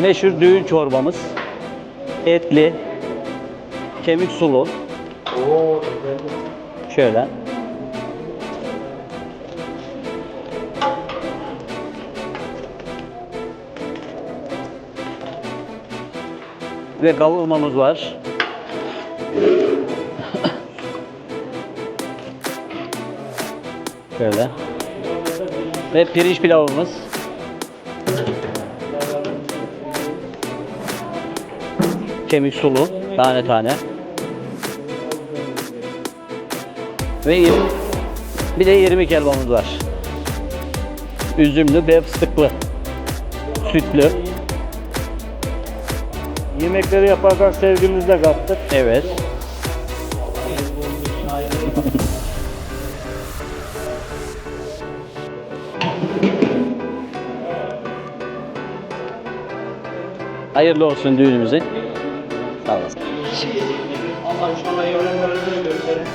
meşhur düğün çorbamız. Etli, kemik sulu. Şöyle. Ve kavurmamız var. Şöyle. Ve pirinç pilavımız. Kemik sulu, tane tane. Ve yirmi- bir de 20 helvamız var. Üzümlü ve fıstıklı. Sütlü. Yemekleri yaparken sevgimizi de kattık. Evet. Hayırlı olsun düğünümüzün. Sağ olasın. Allah inşallah evlenmeleri gösterin.